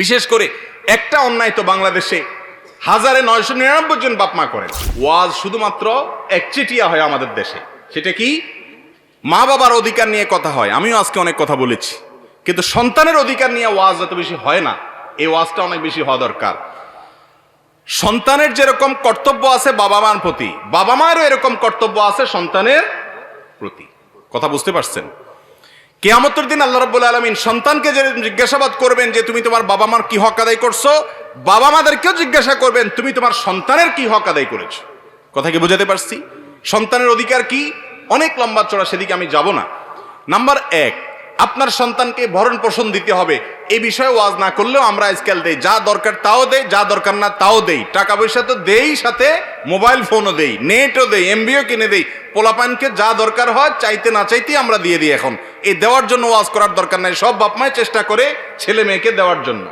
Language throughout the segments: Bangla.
বিশেষ করে একটা অন্যায় তো বাংলাদেশে হাজারে নয়শো নিরানব্বই জন বাপমা করেন। ওয়াজ শুধুমাত্র একচেটিয়া হয় আমাদের দেশে। সেটা কি? মা বাবার অধিকার নিয়ে কথা হয়। আমিও আজকে অনেক কথা বলেছি। কিন্তু সন্তানের অধিকার নিয়ে ওয়াজ এত বেশি হয় না। এই ওয়াজটা অনেক বেশি হওয়া দরকার। সন্তানের যেরকম কর্তব্য আছে বাবা মার প্রতি, বাবা মায়েরও এরকম কর্তব্য আছে সন্তানের প্রতি। কথা বুঝতে পারছেন? কেয়ামতের দিন আল্লাহ রব্বুল আলমিন সন্তানকে যে জিজ্ঞাসাবাদ করবেন যে তুমি তোমার বাবা মার কি হক আদায় করছ, বাবা মাদেরকেও জিজ্ঞাসা করবেন, তুমি তোমার সন্তানের কি হক আদায় করেছ? কথা কি বোঝাতে পারছি? সন্তানের অধিকার কি? অনেক লম্বা চড়া, সেদিকে আমি যাব না। নাম্বার এক আপনার সন্তানকে ভরণ পোষণ দিতে হবে। এই বিষয়ে ওয়াজ না করলেও আমরা আজকাল দেই। যা দরকার তাও দেই, যা দরকার না তাও দেই। টাকা পয়সা তো দেই সাথে, মোবাইল ফোনও দেই, নেটও দেই, এমবিও কিনে দেই। পোলাপানকে যা দরকার হয়, চাইতে না চাইতেই আমরা দিয়ে দিই এখন। এই দেওয়ার জন্য ওয়াজ করার দরকার নাই। সব বাপ মায় চেষ্টা করে ছেলে মেয়েকে দেওয়ার জন্য।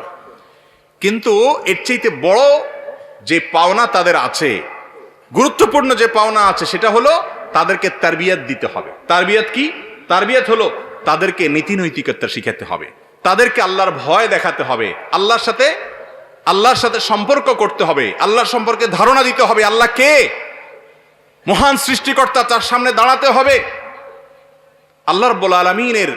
কিন্তু এর চাইতে বড় যে পাওনা তাদের আছে, গুরুত্বপূর্ণ যে পাওনা আছে, সেটা হলো তাদেরকে তারবিয়াত দিতে হবে। তারবিয়াত কি? তারবিয়াত হলো তাদেরকে নীতি নৈতিকতা শিখাতে হবে। তাদেরকে আল্লাহর ভয় দেখাতে হবে। আল্লাহর সাথে আল্লাহর সাথে সম্পর্ক করতে হবে। আল্লাহর সম্পর্কে ধারণা দিতে হবে আল্লাহ কে? মহান সৃষ্টিকর্তা তার সামনে দাঁড়াতে হবে। আল্লাহর রব্বুল আলমিনের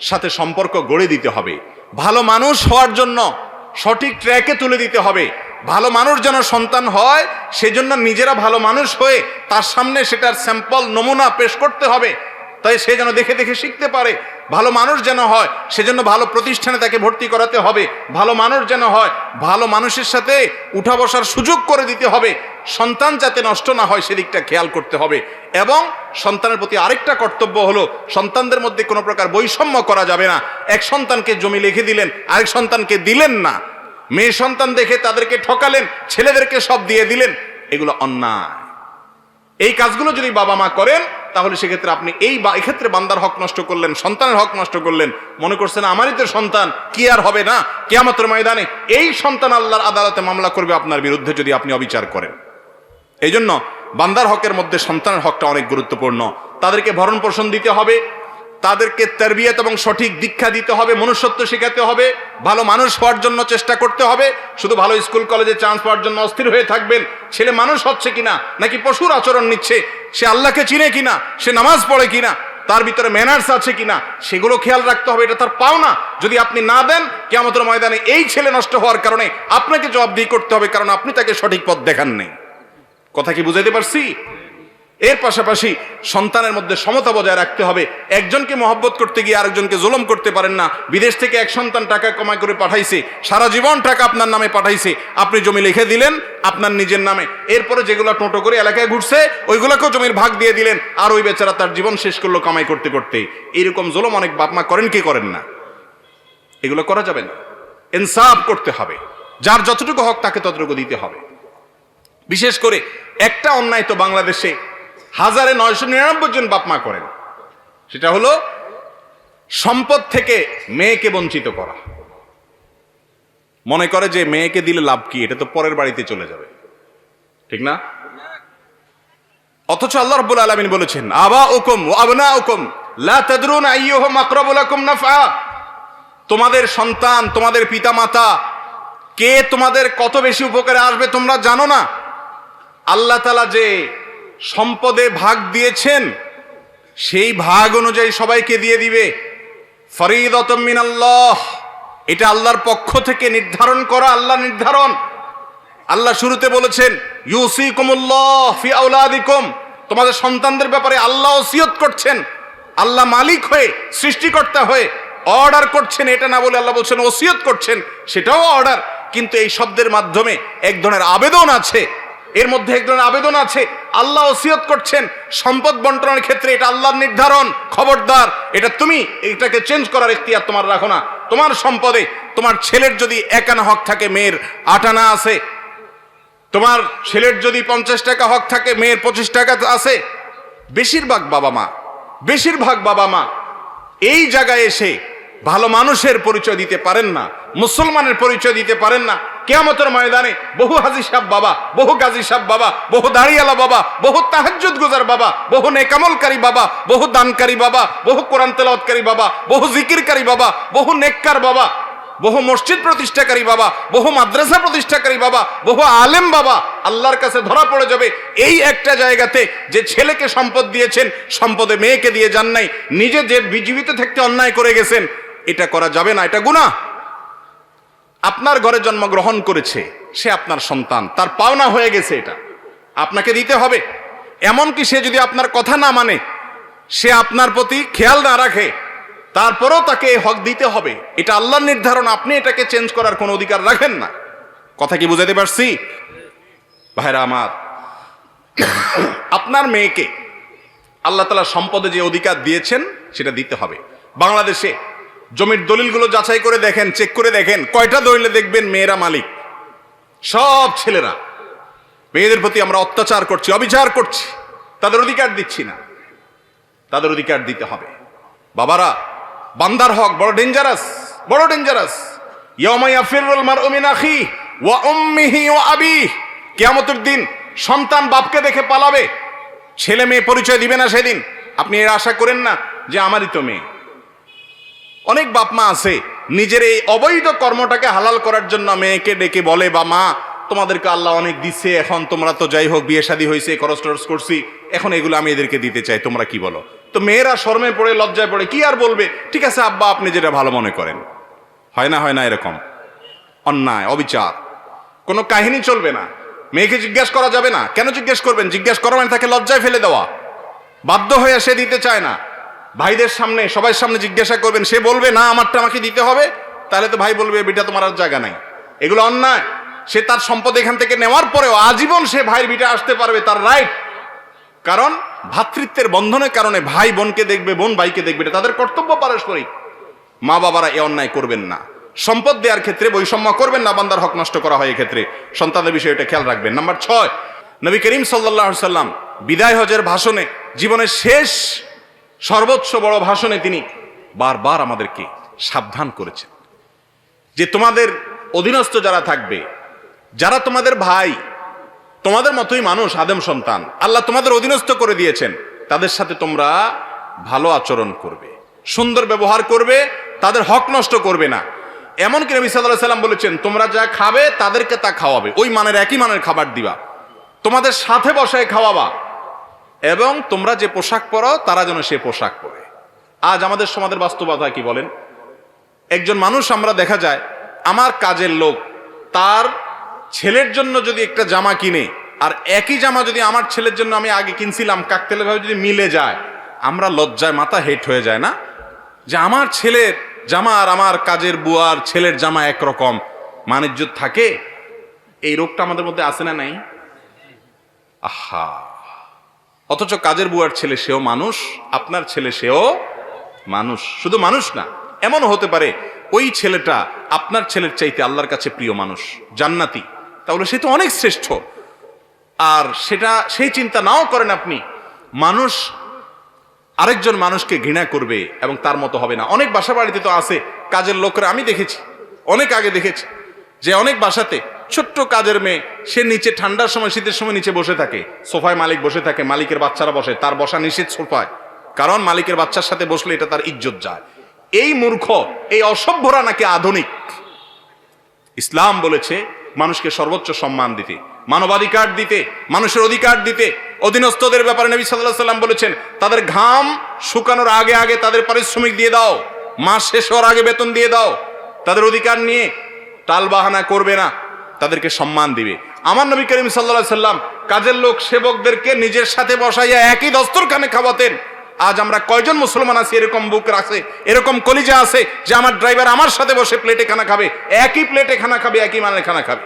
সাথে সম্পর্ক গড়ে দিতে হবে। ভালো মানুষ হওয়ার জন্য সঠিক ট্র্যাকে তুলে দিতে হবে। ভালো মানুষ যেন সন্তান হয়, সেজন্য নিজেরা ভালো মানুষ হয়ে তার সামনে সেটার স্যাম্পল, নমুনা পেশ করতে হবে। তাই সে যেন দেখে দেখে শিখতে পারে, ভালো মানুষ যেন হয়, সেজন্য ভালো প্রতিষ্ঠানে তাকে ভর্তি করাতে হবে, ভালো মানুষ যেন হয়, ভালো মানুষের সাথে উঠা বসার সুযোগ করে দিতে হবে, সন্তান যাতে নষ্ট না হয় সেদিকটা খেয়াল করতে হবে, এবং সন্তানের প্রতি আরেকটা কর্তব্য হলো, সন্তানদের মধ্যে কোনো প্রকার বৈষম্য করা যাবে না, এক সন্তানকে জমি লিখে দিলেন, আরেক সন্তানকে দিলেন না, মেয়ে সন্তান দেখে তাদেরকে ঠকালেন, ছেলেদেরকে সব দিয়ে দিলেন, এগুলো অন্যায়। এই কাজগুলো যদি বাবা মা করেন, তাহলে সেক্ষেত্রে আপনি এই এক্ষেত্রে বান্দার হক নষ্ট করলেন, সন্তানের হক নষ্ট করলেন। মনে করছেন আমারই তো সন্তান, কি আর হবে না? কেয়ামতের ময়দানে এই সন্তান আল্লাহর আদালতে মামলা করবে আপনার বিরুদ্ধে যদি আপনি অবিচার করেন। এই জন্য বান্দার হকের মধ্যে সন্তানের হকটা অনেক গুরুত্বপূর্ণ। তাদেরকে ভরণ পোষণ দিতে হবে তাদেরকে তারবিয়ত এবং সঠিক দীক্ষা দিতে হবে, মনুষ্যত্ব শেখাতে হবে, ভালো মানুষ হওয়ার জন্য চেষ্টা করতে হবে, শুধু ভালো স্কুল, কলেজে চান্স পাওয়ার জন্য অস্থির হয়ে থাকবেন, ছেলে মানুষ হচ্ছে কিনা, নাকি পশুর আচরণ নিচ্ছে, সে আল্লাহকে চিনে কিনা, সে নামাজ পড়ে কিনা, তার ভিতরে ম্যানার্স আছে কিনা, সেগুলো খেয়াল রাখতে হবে, এটা তার পাওনা, যদি আপনি না দেন কেমতের ময়দানে এই ছেলে নষ্ট হওয়ার কারণে আপনাকে জবাবদিহি করতে হবে, কারণ আপনি তাকে সঠিক পথ দেখান নেই কথা কি বুঝাইতে পারছি? এর পাশাপাশি সন্তানের মধ্যে সমতা বজায় রাখতে হবে। একজনকে মহব্বত করতে গিয়ে আরেকজনকে জুলম করতে পারেন না। বিদেশ থেকে এক সন্তান টাকা কমাই করে পাঠাইছে, সারা জীবন টাকা আপনার নামে পাঠাইছে। আপনি জমি লিখে দিলেন, আপনার নিজের নামে। এরপরে যেগুলো টোটো করে এলাকায় ঘুরছে, ওইগুলোকেও জমির ভাগ দিয়ে দিলেন। আর ওই বেচারা তার জীবন শেষ করল কামাই করতে করতে। এরকম জুলম অনেক বাপমা করেন কি করেন না? এগুলো করা যাবে না। ইনসাফ করতে হবে। যার যতটুকু হক তাকে ততটুকু দিতে হবে। বিশেষ করে একটা অন্যায় তো বাংলাদেশে হাজারে নয়শো নিরানব্বই জন বাপমা করেন। সেটা হলো সম্পদ থেকে মেয়েকে বঞ্চিত করা। মনে করে যে মেয়েকে দিলে লাভ কি? এটা তো পরের বাড়িতে চলে যাবে। ঠিক না? অথচ আল্লাহ রাব্বুল আলামিন বলেছেন আবা উকুম আবনা নাফআ। তোমাদের সন্তান, তোমাদের পিতা মাতা কে তোমাদের কত বেশি উপকারে আসবে তোমরা জানো না। আল্লাহ তালা যে সম্পদে ভাগ দিয়েছেন, সেই ভাগ অনুযায়ী সবাইকে দিয়ে দিবে। ফরিদত আল্লাহ এটা আল্লাহর পক্ষ থেকে নির্ধারণ করা আল্লাহ নির্ধারণ। আল্লাহ শুরুতে বলেছেন ইউসি কুমুল্লাহ ফি আউলাদিকুম তোমাদের সন্তানদের ব্যাপারে আল্লাহ ওসিয়ত করছেন। আল্লাহ মালিক হয়ে, সৃষ্টিকর্তা হয়ে অর্ডার করছেন, এটা না বলে আল্লাহ বলছেন ওসিয়ত করছেন, সেটাও অর্ডার। কিন্তু এই শব্দের মাধ্যমে এক ধরনের আবেদন আছে। এর মধ্যে এক ধরনের আবেদন আছে। আল্লাহ ওসিয়ত করছেন। সম্পদ বন্টনের ক্ষেত্রে এটা আল্লাহর নির্ধারণ। খবরদার, এটা তুমি এটাকে চেঞ্জ করার এখতিয়ার তোমার রাখো না। তোমার সম্পদে তোমার ছেলের যদি একানা হক থাকে, মেয়ের আটানা আছে। তোমার ছেলের যদি পঞ্চাশ টাকা হক থাকে, মেয়ের পঁচিশ টাকা আছে। বেশিরভাগ বাবা মা, বেশিরভাগ বাবা মা এই জায়গায় এসে ভালো মানুষের পরিচয় দিতে পারেন না, মুসলমানের পরিচয় দিতে পারেন না। কেয়ামতের ময়দানে বহু হাজি সাহ বাবা বহু গাজী সাহ বাবা বহু দাঁড়িয়ালা বাবা বহু তাহাজ্জুদ গুজার বাবা বহু নেকামলকারী বাবা বহু দানকারী বাবা বহু কোরআন তেলাওয়াতকারী বাবা বহু জিকিরকারী বাবা বহু নেককার বাবা বহু মসজিদ প্রতিষ্ঠাকারী বাবা বহু মাদ্রাসা প্রতিষ্ঠাকারী বাবা বহু আলেম বাবা আল্লাহর কাছে ধরা পড়ে যাবে এই একটা জায়গাতে যে ছেলেকে সম্পদ দিয়েছেন সম্পদে মেয়েকে দিয়ে যান নাই নিজে যে জীবিত থাকতে অন্যায় করে গেছেন এটা করা যাবে না এটা গুনাহ আপনার ঘরে জন্মগ্রহণ করেছে, সে আপনার সন্তান। তার পাওনা হয়ে গেছে এটা। আপনাকে দিতে হবে। এমনকি সে যদি আপনার কথা না মানে সে আপনার প্রতি খেয়াল না রাখে, তারপরেও তাকে হক দিতে হবে। এটা আল্লাহর নির্ধারণ। আপনি এটাকে চেঞ্জ করার কোনো অধিকার রাখেন না। কথা কি বুঝাতে পারছি? ভাইরা আমার, আপনার মেয়েকে আল্লাহ তালা সম্পদে যে অধিকার দিয়েছেন, সেটা দিতে হবে। বাংলাদেশে জমির দলিলগুলো যাচাই করে দেখেন চেক করে দেখেন, কয়টা দলিলে দেখবেন মেয়েরা মালিক? সব ছেলেরা। মেয়েদের প্রতি আমরা অত্যাচার করছি, অবিচার করছি। তাদের অধিকার দিচ্ছি না। তাদের অধিকার দিতে হবে। বাবারা, বান্দার হক বড় ডেঞ্জারাস বড় ডেঞ্জারাস কিয়ামতের দিন সন্তান বাপকে দেখে পালাবে। ছেলে মেয়ে পরিচয় দিবে না সেদিন। আপনি এর আশা করেন না যে আমারই তো মেয়ে। অনেক বাপ মা আছে, নিজের এই অবৈধ কর্মটাকে হালাল করার জন্য মেয়েকে ডেকে বলে বা মা, তোমাদেরকে আল্লাহ অনেক দিচ্ছে এখন তোমরা তো যাই হোক বিয়ে শাদী হয়েছে, খরচ টরচ করছি, এখন এগুলো আমি এদেরকে দিতে চাই, তোমরা কি বলো? তো মেয়েরা শর্মে পড়ে, লজ্জায় পড়ে, কি আর বলবে? ঠিক আছে আব্বা, আপনি যেটা ভালো মনে করেন। হয় না হয় না, এরকম। অন্যায়, অবিচার। কোনো কাহিনী চলবে না। মেয়েকে জিজ্ঞেস করা যাবে না? কেন জিজ্ঞেস করবেন? জিজ্ঞেস করা মানে তাকে লজ্জায় ফেলে দেওয়া। বাধ্য হয়ে সে দিতে চায় না। ভাইদের সামনে, সবার সামনে জিজ্ঞাসা করবেন, সে বলবে, না, আমারটা আমাকে দিতে হবে? তাহলে তো ভাই বলবে, বিটা, তোমার আর জায়গা নাই। এগুলো অন্যায়। সে তার সম্পদ এখান থেকে নেওয়ার পরেও আজীবন সে ভাইয়ের বিটা আসতে পারবে তার রাইট কারণ ভ্রাতৃত্বের বন্ধনের কারণে ভাই বোনকে দেখবে, বোন ভাইকে দেখবে, এটা তাদের কর্তব্য পারস্পরিক। মা বাবারা এ অন্যায় করবেন না। সম্পদ দেওয়ার ক্ষেত্রে বৈষম্য করবেন না, বান্দার হক নষ্ট করা হয় এক্ষেত্রে। সন্তানের বিষয়ে এটা খেয়াল রাখবেন। নাম্বার ছয়, নবী করিম সাল্লাহ সাল্লাম বিদায় হজের ভাষণে জীবনের শেষ সর্বোচ্চ বড় ভাষণে তিনি বারবার আমাদেরকে সাবধান করেছেন। যে তোমাদের অধীনস্থ যারা থাকবে, যারা তোমাদের ভাই, তোমাদের মতোই মানুষ, আদম সন্তান, আল্লাহ তোমাদের অধীনস্থ করে দিয়েছেন, তাদের সাথে তোমরা ভালো আচরণ করবে, সুন্দর ব্যবহার করবে, তাদের হক নষ্ট করবে না। এমনকি নবী সাল্লাহ সাল্লাম বলেছেন, তোমরা যা খাবে, তাদেরকে তা খাওয়াবে। ওই মানের একই মানের খাবার দিবা। তোমাদের সাথে বসায় খাওয়াবা। এবং তোমরা যে পোশাক পরো, তারা যেন সে পোশাক পরে। আজ আমাদের সমাজের বাস্তবতা কি বলেন? একজন মানুষ আমরা দেখা যায়, আমার কাজের লোক, তার ছেলের জন্য যদি একটা জামা কিনে, আর একই জামা যদি আমার ছেলের জন্য আমি আগে কিনছিলাম কাকতেলে ভাবে যদি মিলে যায়, আমরা লজ্জায় মাথা হেট হয়ে যায় না? যে আমার ছেলের জামা আর আমার কাজের বুয়ার ছেলের জামা একরকম মানিজ্য থাকে? এই রোগটা আমাদের মধ্যে আসে না নাই? আহা! অথচ কাজের বুয়ার ছেলে সেও মানুষ, আপনার ছেলে সেও মানুষ। শুধু মানুষ না, এমনও হতে পারে ওই ছেলেটা আপনার ছেলের চাইতে আল্লাহর কাছে প্রিয় মানুষ, জান্নাতি। তাহলে সে তো অনেক শ্রেষ্ঠ। আর সেটা, সেই চিন্তা নাও করেন আপনি। মানুষ, আরেকজন মানুষকে ঘৃণা করবে এবং তার মতো হবে না। অনেক বাসা বাড়িতে তো আছে, কাজের লোকরা, আমি দেখেছি, অনেক আগে দেখেছি যে অনেক বাসাতে ছোট্ট কাজের মেয়ে, সে নিচে ঠান্ডার সময়, শীতের সময় নিচে বসে থাকে। সোফায় মালিক বসে থাকে, মালিকের বাচ্চারা বসে, তার বসা নিষেধ সোফায়। কারণ মালিকের বাচ্চার সাথে বসলে এটা তার ইজ্জত যায়। এই মূর্খ, এই অসভ্যরা নাকি আধুনিক। ইসলাম বলেছে, মানুষকে সর্বোচ্চ সম্মান দিতে, মানবাধিকার দিতে, মানুষের অধিকার দিতে। অধীনস্থদের ব্যাপারে নবী সাল্লাহ সাল্লাম বলেছেন, তাদের ঘাম শুকানোর আগে আগে তাদের পারিশ্রমিক দিয়ে দাও। মাস শেষ হওয়ার আগে বেতন দিয়ে দাও। তাদের অধিকার নিয়ে টালবাহানা করবে না। তাদেরকে সম্মান দিবে। আমার নবী করিম সাল্লা সাল্লাম কাজের লোক, সেবকদেরকে নিজের সাথে বসাইয়া একই দস্তরখানে খাওয়াতেন। আজ আমরা কয়জন মুসলমান আছি, এরকম বুক আছে এরকম কলিজা আছে যে আমার ড্রাইভার আমার সাথে বসে প্লেটে খানা খাবে, একই প্লেটে খানা খাবে, একই মানের খানা খাবে।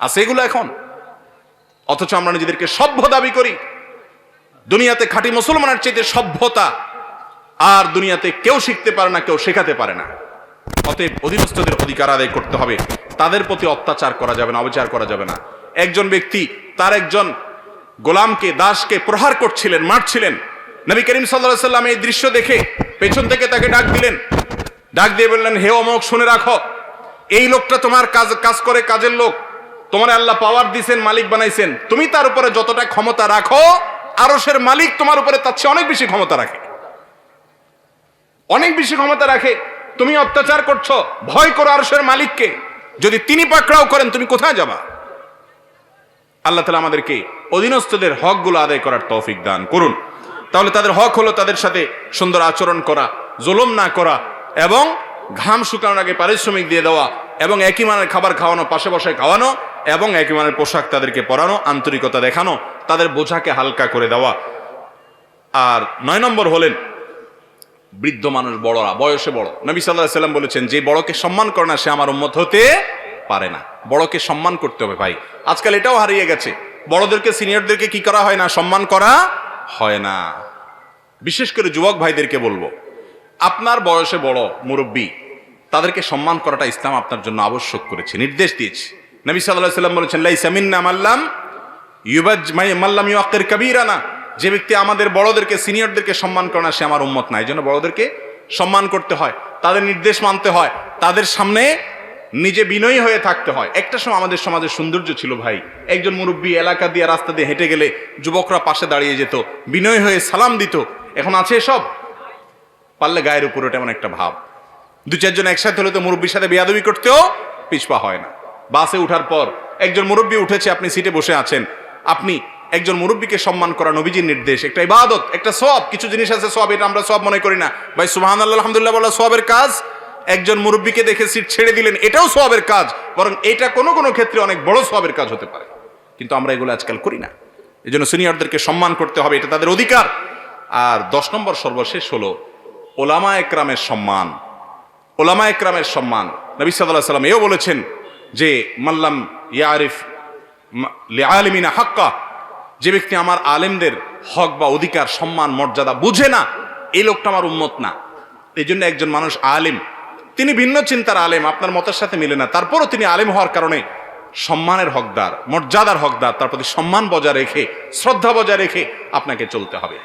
আছে এগুলো এখন? অথচ আমরা নিজেদেরকে সভ্য দাবি করি। দুনিয়াতে খাঁটি মুসলমানের চাইতে সভ্যতা আর দুনিয়াতে কেউ শিখতে পারে না, কেউ শেখাতে পারে না। অতএব অধীনস্থদের অধিকার আদায় করতে হবে। তাদের প্রতি অত্যাচার করা যাবে না, অবিচার করা যাবে না। একজন ব্যক্তি, তার একজন গোলামকে, দাসকে প্রহার করছিলেন, মারছিলেন। নবী করিম সাল্লাহ সাল্লাম এই দৃশ্য দেখে পেছন থেকে তাকে ডাক দিলেন। ডাক দিয়ে বললেন, হে অমক শুনে রাখো, এই লোকটা তোমার কাজ কাজ করে কাজের লোক। তোমার আল্লাহ পাওয়ার দিছেন, মালিক বানাইছেন। তুমি তার উপরে যতটা ক্ষমতা রাখো আরসের মালিক তোমার উপরে তার চেয়ে অনেক বেশি ক্ষমতা রাখে। অনেক বেশি ক্ষমতা রাখে। তুমি অত্যাচার করছ, ভয় করো আরশের মালিককে। যদি তিনি পাকড়াও করেন, তুমি কোথায় যাবা? আল্লাহ তালা আমাদেরকে অধীনস্থদের হকগুলো আদায় করার তৌফিক দান করুন। তাহলে তাদের হক হলো তাদের সাথে সুন্দর আচরণ করা, জুলুম না করা এবং ঘাম শুকানোর আগে পারিশ্রমিক দিয়ে দেওয়া এবং একই মানের খাবার খাওয়ানো, পাশে বসে খাওয়ানো এবং একই মানের পোশাক তাদেরকে পরানো, আন্তরিকতা দেখানো, তাদের বোঝাকে হালকা করে দেওয়া। আর নয় নম্বর হলেন বৃদ্ধ মানুষ বড়রা, বয়সে বড়। নবী সাল্লাহ সাল্লাম বলেছেন, যে বড়কে সম্মান করে না, সে আমার উম্মত হতে পারে না। বড়কে সম্মান করতে হবে ভাই। আজকাল এটাও হারিয়ে গেছে। বড়দেরকে, সিনিয়রদেরকে কি করা হয় না? সম্মান করা হয় না। বিশেষ করে যুবক ভাইদেরকে বলব, আপনার বয়সে বড় মুরব্বী, তাদেরকে সম্মান করাটা ইসলাম আপনার জন্য আবশ্যক করেছে, নির্দেশ দিয়েছে। নবী সাল্লাহ সাল্লাম বলেছেন লাই সামিন্না মাল্লাম ইউবাজ মাল্লাম ইউআকের কাবিরানা। যে ব্যক্তি আমাদের বড়দেরকে, সিনিয়রদেরকে সম্মান করে না, সে আমার উম্মত না। এই জন্য বড়দেরকে সম্মান করতে হয়, তাদের নির্দেশ মানতে হয়, তাদের সামনে নিজে বিনয়ী হয়ে থাকতে হয়। একটা সময় আমাদের সমাজের সৌন্দর্য ছিল ভাই। একজন মুরব্বী এলাকা দিয়ে রাস্তা দিয়ে হেঁটে গেলে যুবকরা পাশে দাঁড়িয়ে যেত, বিনয় হয়ে সালাম দিত। এখন আছে সব পারলে গায়ের উপর এমন একটা ভাব। দু চারজন একসাথে হলে তো মুরব্বীর সাথে বেয়াদবি করতেও পিছপা হয় না। বাসে উঠার পর একজন মুরব্বী উঠেছে, আপনি সিটে বসে আছেন। আপনি একজন মুরব্বীকে সম্মান করা নবীজির নির্দেশ, একটা ইবাদত, একটা সব কিছু জিনিস আছে সব এটা আমরা সব মনে করি না। ভাই সুবাহান আল্লাহ আলহামদুলিল্লাহ বলা সবের কাজ, একজন মুরব্বীকে দেখে সিট ছেড়ে দিলেন, এটাও সবের কাজ, বরং এটা কোনো কোনো ক্ষেত্রে অনেক বড় সবের কাজ হতে পারে। কিন্তু আমরা এগুলো আজকাল করি না। এই জন্য সিনিয়রদেরকে সম্মান করতে হবে, এটা তাদের অধিকার। আর দশ নম্বর সর্বশেষ হলো ওলামা একরামের সম্মান। ওলামা একরামের সম্মান, নবী সাল্লাহ সাল্লাম এও বলেছেন যে মাল্লাম ইয়ারিফ আলমিনা হাক্কা যে ব্যক্তি আমার আলেমদের হক বা অধিকার, সম্মান, মর্যাদা বুঝে না, এই লোকটা আমার উন্মত না। এই জন্য একজন মানুষ আলেম। তিনি ভিন্ন চিন্তার আলেম, আপনার মতের সাথে মিলে না। তারপরও তিনি আলেম হওয়ার কারণে সম্মানের হকদার, মর্যাদার হকদার, তার প্রতি সম্মান বজায় রেখে, শ্রদ্ধা বজায় রেখে আপনাকে চলতে হবে।